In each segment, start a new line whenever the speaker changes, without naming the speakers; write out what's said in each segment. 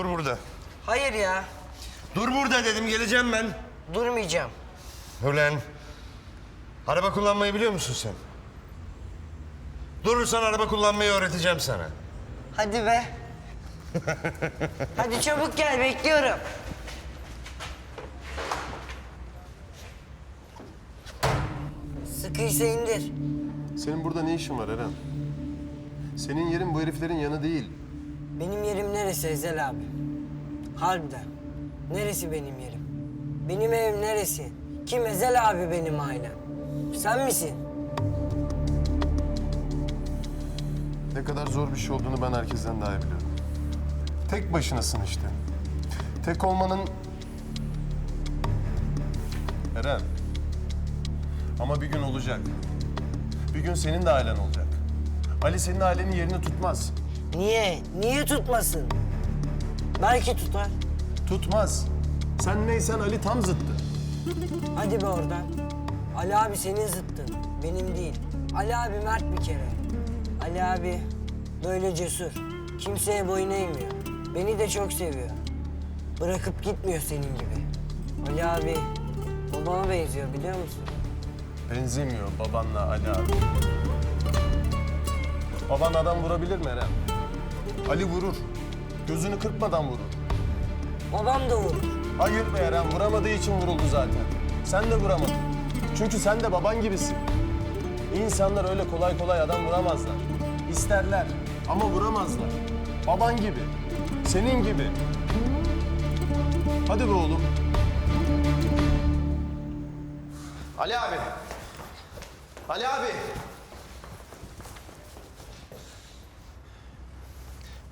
Dur burada.
Hayır ya.
Dur burada dedim geleceğim ben.
Durmayacağım.
Ulan. Araba kullanmayı biliyor musun sen? Durursan araba kullanmayı öğreteceğim sana.
Hadi be. Hadi çabuk gel bekliyorum. Sıkıysa indir.
Senin burada ne işin var Eren? Senin yerin bu heriflerin yanı değil.
Benim yerim neresi Ezel abi? Harbiden. Neresi benim yerim? Benim evim neresi? Kim Ezel abi benim ailem? Sen misin?
Ne kadar zor bir şey olduğunu ben herkesten daha iyi biliyorum. Tek başınasın işte. Tek olmanın... Eren. Ama bir gün olacak. Bir gün senin de ailen olacak. Ali senin ailenin yerini tutmaz.
Niye? Niye tutmasın? Belki tutar.
Tutmaz. Sen neysen Ali tam zıttı.
Hadi be oradan. Ali abi senin zıttın. Benim değil. Ali abi mert bir kere. Ali abi böyle cesur. Kimseye boyun eğmiyor. Beni de çok seviyor. Bırakıp gitmiyor senin gibi. Ali abi babama benziyor biliyor musun?
Benzemiyor babanla Ali abi. Baban adam vurabilir mi Eren? Ali vurur. Gözünü kırpmadan vurur.
Babam da vurur.
Hayır be Eren, vuramadığı için vuruldu zaten. Sen de vuramadın. Çünkü sen de baban gibisin. İnsanlar öyle kolay kolay adam vuramazlar. İsterler ama vuramazlar. Baban gibi, senin gibi. Hadi be oğlum.
Ali abi. Ali abi.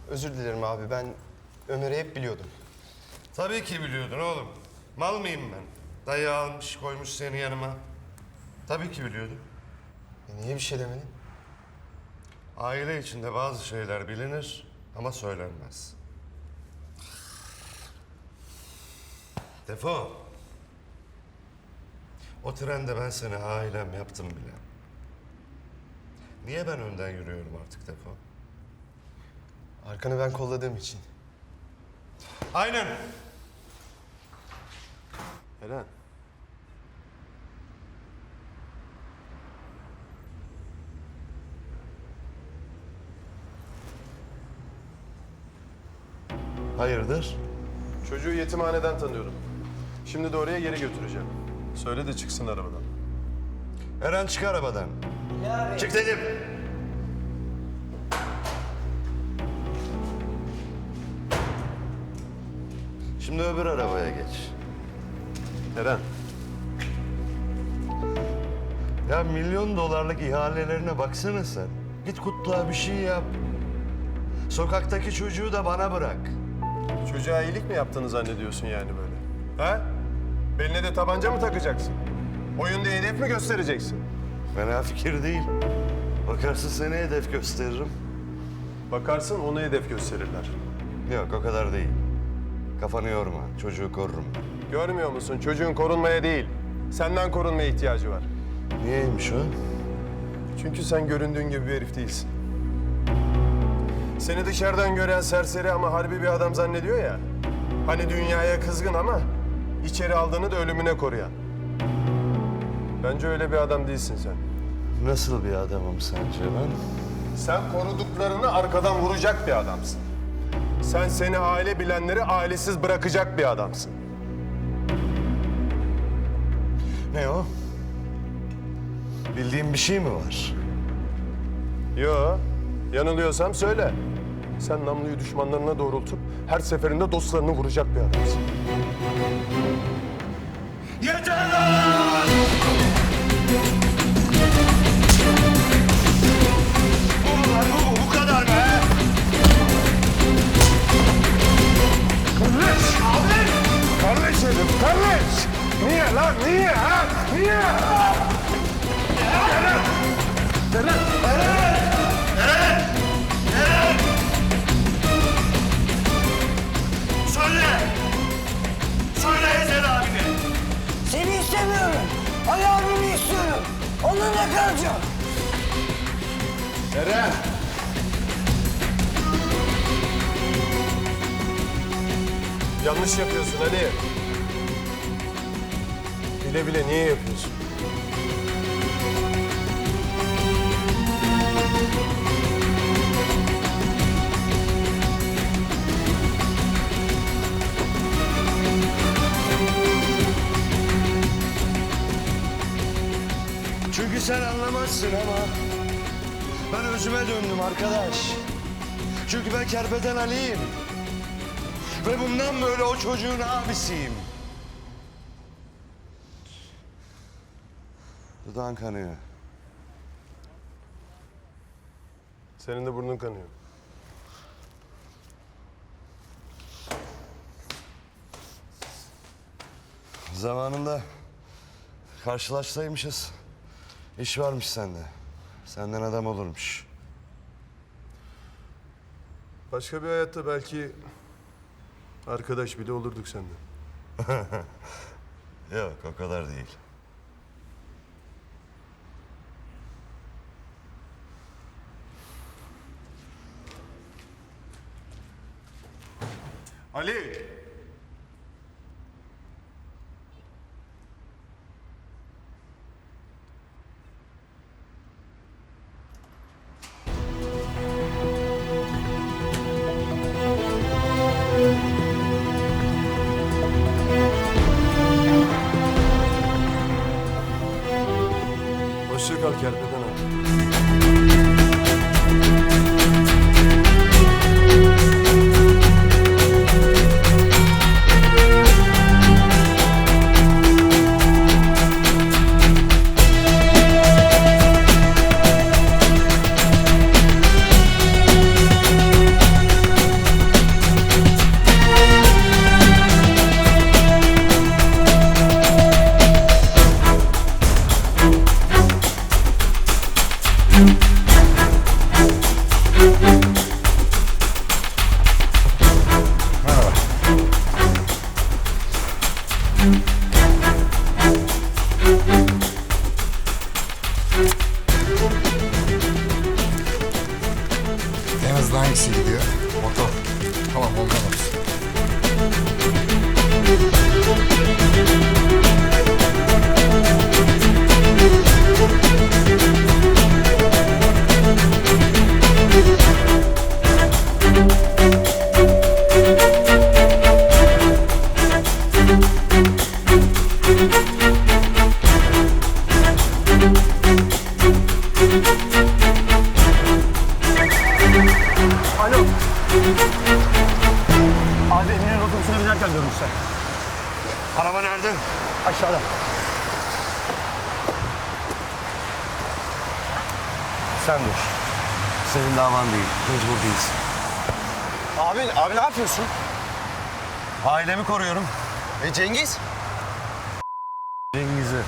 Özür dilerim abi. Ben Ömer'i hep biliyordum.
Tabii ki biliyordun oğlum. Mal mıyım ben? Dayı almış koymuş seni yanıma. Tabii ki biliyordum.
E niye bir şey demedin?
Aile içinde bazı şeyler bilinir ama söylenmez. Defo. O trende ben seni ailem yaptım bile. Niye ben önden yürüyorum artık Defo?
Arkanı ben kolladığım için.
Aynen.
Eren.
Hayırdır?
Çocuğu yetimhaneden tanıyorum. Şimdi de oraya geri götüreceğim. Söyle de çıksın arabadan.
Eren çık arabadan.
Abi.
Çık dedim. Şimdi öbür arabaya geç.
Eren.
Ya milyon dolarlık ihalelerine baksana sen. Git kutluğa bir şey yap. Sokaktaki çocuğu da bana bırak.
Çocuğa iyilik mi yaptığını zannediyorsun yani böyle? Ha? Beline de tabanca mı takacaksın? Oyunda hedef mi göstereceksin?
Fena fikir değil. Bakarsın seni hedef gösteririm.
Bakarsın onu hedef gösterirler.
Yok o kadar değil. Kafanı yorma. Çocuğu korurum.
Görmüyor musun? Çocuğun korunmaya değil, senden korunmaya ihtiyacı var.
Niyeymiş o?
Çünkü sen göründüğün gibi bir herif değilsin. Seni dışarıdan gören serseri ama harbi bir adam zannediyor ya. Hani dünyaya kızgın ama içeri aldığını da ölümüne koruyan. Bence öyle bir adam değilsin sen.
Nasıl bir adamım sence ben?
Sen koruduklarını arkadan vuracak bir adamsın. Sen seni aile bilenleri ailesiz bırakacak bir adamsın.
Ne o? Bildiğin bir şey mi var?
Yo, yanılıyorsam söyle. Sen namluyu düşmanlarına doğrultup her seferinde dostlarını vuracak bir adamsın.
Yeter lan!
Eren! Yanlış yapıyorsun Ali. Bile bile niye yapıyorsun?
Çünkü sen anlamazsın ama özüme döndüm arkadaş. Çünkü ben Kerpeten Ali'yim. Ve bundan böyle o çocuğun abisiyim. Dudağın kanıyor.
Senin de burnun kanıyor.
Zamanında karşılaşsaymışız. İş varmış sende. Senden adam olurmuş.
Başka bir hayatta belki arkadaş bile olurduk senden.
Yok o kadar değil.
Ali! kalkar
En hızlı hangisi gidiyor? Motor. Tamam ondan.
Sen dur. Senin davan değil. Mecbur değilsin.
Abi, abi ne yapıyorsun?
Ailemi koruyorum.
E Cengiz?
Cengiz'i.